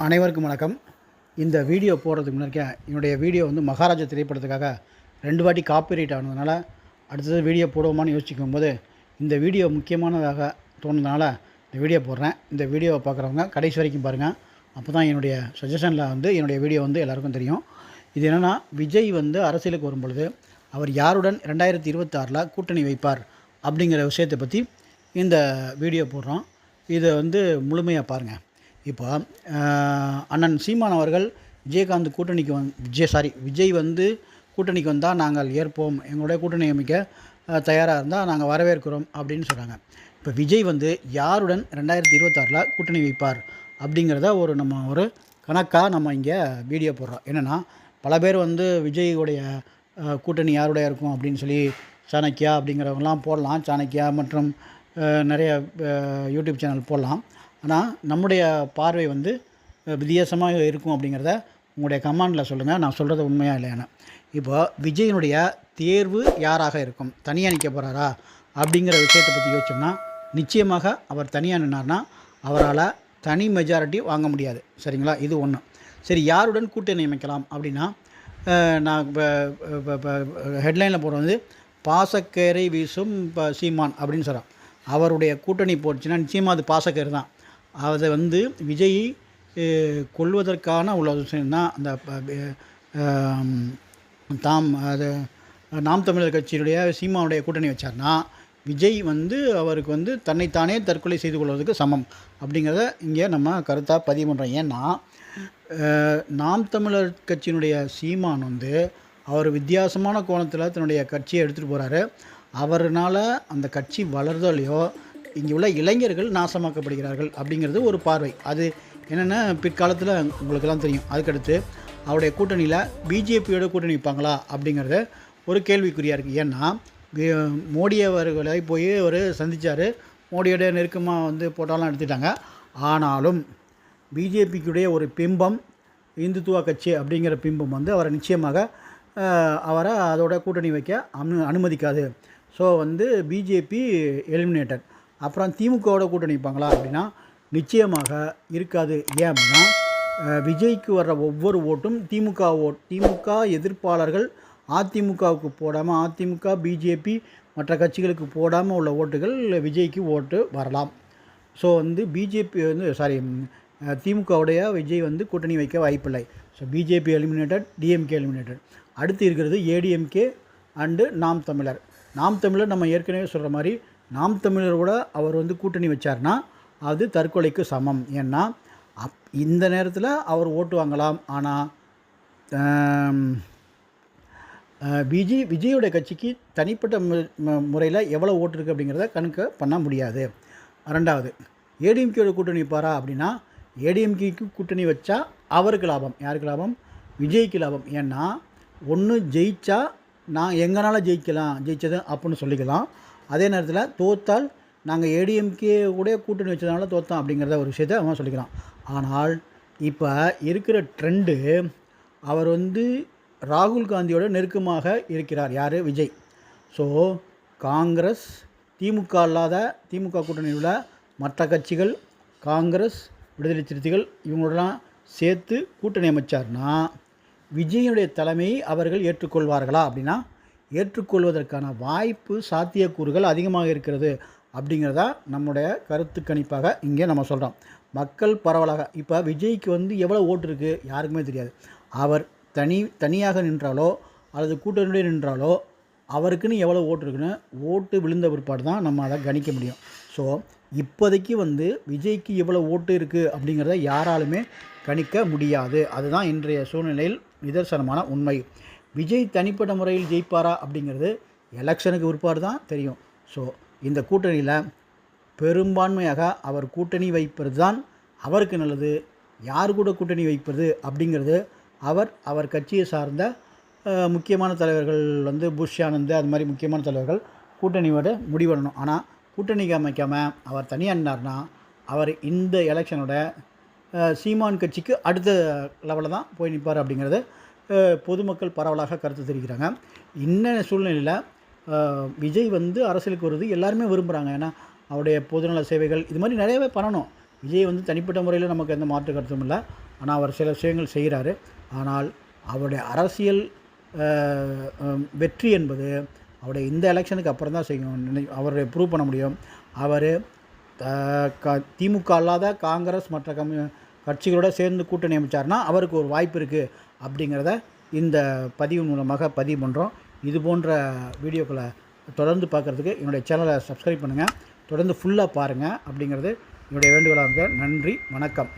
அனைவருக்கும் வணக்கம். இந்த வீடியோ போடுறதுக்கு முன்னாடி என்னுடைய வீடியோ வந்து மகாராஜா திரைப்படத்துக்காக ரெண்டு வாட்டி காப்பிரைட் ஆனதுனால அடுத்தது வீடியோ போடுவோமான்னு யோசிக்கும் போது இந்த வீடியோ முக்கியமானதாக தோணுனதுனால இந்த வீடியோ போடுறேன். இந்த வீடியோவை பார்க்குறவங்க கடைசி வரைக்கும் பாருங்கள் அப்போ தான் என்னுடைய சஜஷனில் வந்து என்னுடைய வீடியோ வந்து எல்லாருக்கும் தெரியும். இது என்னென்னா விஜய் வந்து அரசியலுக்கு வரும்பொழுது அவர் யாருடன் ரெண்டாயிரத்தி இருபத்தாறில் கூட்டணி வைப்பார் அப்படிங்கிற விஷயத்தை பற்றி இந்த வீடியோ போடுறோம். இதை வந்து முழுமையாக பாருங்கள் இப்போ அண்ணன் சீமான் அவர்கள் விஜயகாந்த் கூட்டணிக்கு வந் விஜய் சாரி விஜய் வந்து கூட்டணிக்கு வந்தால் நாங்கள் ஏற்போம். எங்களுடைய கூட்டணி அமைக்க தயாராக இருந்தால் நாங்கள் வரவேற்கிறோம் அப்படின்னு சொல்கிறாங்க இப்போ விஜய் வந்து யாருடன் ரெண்டாயிரத்தி இருபத்தாறில் கூட்டணி வைப்பார் அப்படிங்கிறத ஒரு நம்ம ஒரு கணக்காக நம்ம இங்கே வீடியோ போடுறோம். என்னென்னா பல பேர் வந்து விஜய்யுடைய கூட்டணி யாருடைய இருக்கும் அப்படின்னு சொல்லி சாணக்கியா அப்படிங்கிறவங்கலாம் போடலாம். சாணக்கியா மற்றும் நிறைய யூடியூப் சேனல் போடலாம். ஆனால் நம்முடைய பார்வை வந்து வித்தியாசமாக இருக்கும் அப்படிங்கிறத உங்களுடைய கமாண்டில் சொல்லுங்கள் நான் சொல்கிறது உண்மையாக இல்லையான்னு. இப்போ விஜயனுடைய தேர்வு யாராக இருக்கும்? தனியாக நிற்க போகிறாரா அப்படிங்கிற விஷயத்தை பற்றி யோசிச்சோம்னா நிச்சயமாக அவர் தனியாக நின்னார்னா அவரால் தனி மெஜாரிட்டி வாங்க முடியாது. சரிங்களா? இது ஒன்று சரி யாருடன் கூட்டணி அமைக்கலாம் அப்படின்னா நான் இப்போ ஹெட்லைனில் போடுறது வந்து பாசக்கேரை வீசும் இப்போ சீமான் அப்படின்னு சொல்கிறோம் அவருடைய கூட்டணி போச்சுன்னா நிச்சயமாக அது பாசக்கேறு தான். அதை வந்து விஜய் கொல்வதற்கான உள்ள தான் அந்த தாம் அது நாம் தமிழர் கட்சியினுடைய சீமாவுடைய கூட்டணி வச்சார்னா விஜய் வந்து அவருக்கு வந்து தன்னைத்தானே தற்கொலை செய்து கொள்வதற்கு சமம். அப்படிங்கிறத இங்கே நம்ம கருத்தாக பதிவு பண்ணுறோம் ஏன்னா நாம் தமிழர் கட்சியினுடைய சீமான் வந்து அவர் வித்தியாசமான கோணத்தில் தன்னுடைய கட்சியை எடுத்துகிட்டு போகிறாரு அவர்னால் அந்த கட்சி வளருதோ இல்லையோ இங்கே உள்ள இளைஞர்கள் நாசமாக்கப்படுகிறார்கள் அப்படிங்கிறது ஒரு பார்வை. அது என்னென்னா பிற்காலத்தில் உங்களுக்கெல்லாம் தெரியும். அதுக்கடுத்து அவருடைய கூட்டணியில் பிஜேபியோட கூட்டணி வைப்பாங்களா அப்படிங்கிறத ஒரு கேள்விக்குறியாக இருக்குது ஏன்னா வி- மோடி அவர்களை போய் ஒரு சந்தித்தார் மோடியோட நெருக்கமாக வந்து போட்டாலாம் எடுத்துட்டாங்க. ஆனாலும் பிஜேபிக்குடைய ஒரு பிம்பம் இந்துத்துவ கட்சி அப்படிங்கிற பிம்பம் வந்து அவரை நிச்சயமாக அவரை அதோட கூட்டணி வைக்க அனு அனுமதிக்காது. ஸோ வந்து பிஜேபி எலிமினேட்டட் அப்புறம் திமுகவோட கூட்டணி வைப்பாங்களா அப்படின்னா நிச்சயமாக இருக்காது. ஏன் அப்படின்னா விஜய்க்கு வர்ற ஒவ்வொரு ஓட்டும் திமுக ஓட் திமுக எதிர்ப்பாளர்கள் அதிமுகவுக்கு போடாமல் அதிமுக பிஜேபி மற்ற கட்சிகளுக்கு போடாமல் உள்ள ஓட்டுகள் விஜய்க்கு ஓட்டு வரலாம். ஸோ வந்து பிஜேபி வந்து சாரி திமுகவுடைய விஜய் வந்து கூட்டணி வைக்க வாய்ப்பில்லை. So BJP eliminated DMK eliminated அடுத்து இருக்கிறது ஏடிஎம்கே அண்டு நாம் தமிழர். நாம் தமிழர் நம்ம ஏற்கனவே சொல்கிற மாதிரி நாம் தமிழரோட அவர் வந்து கூட்டணி வச்சார்னா அது தற்கொலைக்கு சமம். ஏன்னா அப் இந்த நேரத்தில் அவர் ஓட்டு வாங்கலாம். ஆனால் விஜய் விஜயோட கட்சிக்கு தனிப்பட்ட முறையில் எவ்வளோ ஓட்டு இருக்குது அப்படிங்கிறத கணக்கு பண்ண முடியாது. ரெண்டாவது ஏடிஎம்கேயோட கூட்டணி பாரா அப்படின்னா ஏடிஎம்கேக்கு கூட்டணி வச்சா அவருக்கு லாபம். யாருக்கு லாபம்? விஜய்க்கு லாபம். ஏன்னா ஒன்று ஜெயிச்சா நான் எங்கனால ஜெயிக்கலாம் ஜெயிச்சது அப்புடின்னு சொல்லிக்கலாம். அதே நேரத்தில் தோத்தால் நாங்கள் ஏடிஎம்கே கூட கூட்டணி வச்சதுனால தோத்தோம் அப்படிங்கிறத ஒரு விஷயத்தை அவன் சொல்லிக்கிறான். ஆனால் இப்போ இருக்கிற ட்ரெண்டு அவர் வந்து ராகுல் காந்தியோட நெருக்கமாக இருக்கிறார். யார்? விஜய். ஸோ காங்கிரஸ் திமுக அல்லாத திமுக கூட்டணியில் உள்ள மற்ற கட்சிகள் காங்கிரஸ் விடுதலை சிறுத்தைகள் இவங்களோடலாம் சேர்த்து கூட்டணி அமைச்சார்னா விஜயனுடைய தலைமையை அவர்கள் ஏற்றுக்கொள்வார்களா அப்படின்னா ஏற்றுக்கொள்வதற்கான வாய்ப்பு சாத்தியக்கூறுகள் அதிகமாக இருக்கிறது அப்படிங்கிறதா நம்முடைய கருத்து கணிப்பாக இங்கே நம்ம சொல்கிறோம் மக்கள் பரவலாக இப்போ விஜய்க்கு வந்து எவ்வளோ ஓட்டு இருக்குது யாருக்குமே தெரியாது. அவர் தனி தனியாக நின்றாலோ அல்லது கூட்டணியுடைய நின்றாலோ அவருக்குன்னு எவ்வளோ ஓட்டு இருக்குன்னு ஓட்டு விழுந்த பிற்பாடு தான் நம்ம அதை கணிக்க முடியும். ஸோ இப்போதைக்கு வந்து விஜய்க்கு எவ்வளோ ஓட்டு இருக்குது அப்படிங்கிறத யாராலுமே கணிக்க முடியாது. அதுதான் இன்றைய சூழ்நிலையில் நிதர்சனமான உண்மை. விஜய் தனிப்பட்ட முறையில் ஜெயிப்பாரா அப்படிங்கிறது எலெக்ஷனுக்கு பிற்பாடு தான் தெரியும். ஸோ இந்த கூட்டணியில் பெரும்பான்மையாக அவர் கூட்டணி வைப்பது தான் அவருக்கு நல்லது யார் கூட கூட்டணி வைப்பது அப்படிங்கிறது அவர் அவர் கட்சியை சார்ந்த முக்கியமான தலைவர்கள் வந்து புஷ் ஆனந்த் அது மாதிரி முக்கியமான தலைவர்கள் கூட்டணியோட முடிவெடணும். ஆனால் கூட்டணிக்கு அமைக்காமல் அவர் தனியாக நின்னார்னா அவர் இந்த எலெக்ஷனோட சீமான் கட்சிக்கு அடுத்த லெவலில் தான் போய் நிற்பார் அப்படிங்கிறது பொதுமக்கள் பரவலாக கருத்து தெரிவிக்கிறாங்க. இன்ன சூழ்நிலையில் விஜய் வந்து அரசியலுக்கு வருது எல்லாருமே விரும்புகிறாங்க ஏன்னா அவருடைய பொதுநல சேவைகள் இது மாதிரி நிறையவே பண்ணணும். விஜய் வந்து தனிப்பட்ட முறையில் நமக்கு எந்த மாற்று கருத்தும் இல்லை. ஆனால் அவர் சில விஷயங்கள் செய்கிறாரு ஆனால் அவருடைய அரசியல் வெற்றி என்பது அவருடைய இந்த எலெக்ஷனுக்கு அப்புறம் தான் செய்யும் நினை அவருடைய ப்ரூவ் பண்ண முடியும். அவர் திமுக அல்லாத காங்கிரஸ் மற்ற கம் கட்சிகளோட சேர்ந்து கூட்டணி அமைச்சார்னா அவருக்கு ஒரு வாய்ப்பு இருக்குது அப்படிங்கிறத இந்த பதிவு மூலமாக பதிவு பண்ணுறோம் இது போன்ற வீடியோக்களை தொடர்ந்து பார்க்குறதுக்கு என்னுடைய சேனலை சப்ஸ்கிரைப் பண்ணுங்கள் தொடர்ந்து ஃபுல்லாக பாருங்கள் அப்படிங்கிறது என்னுடைய வேண்டுகோளாக நன்றி வணக்கம்.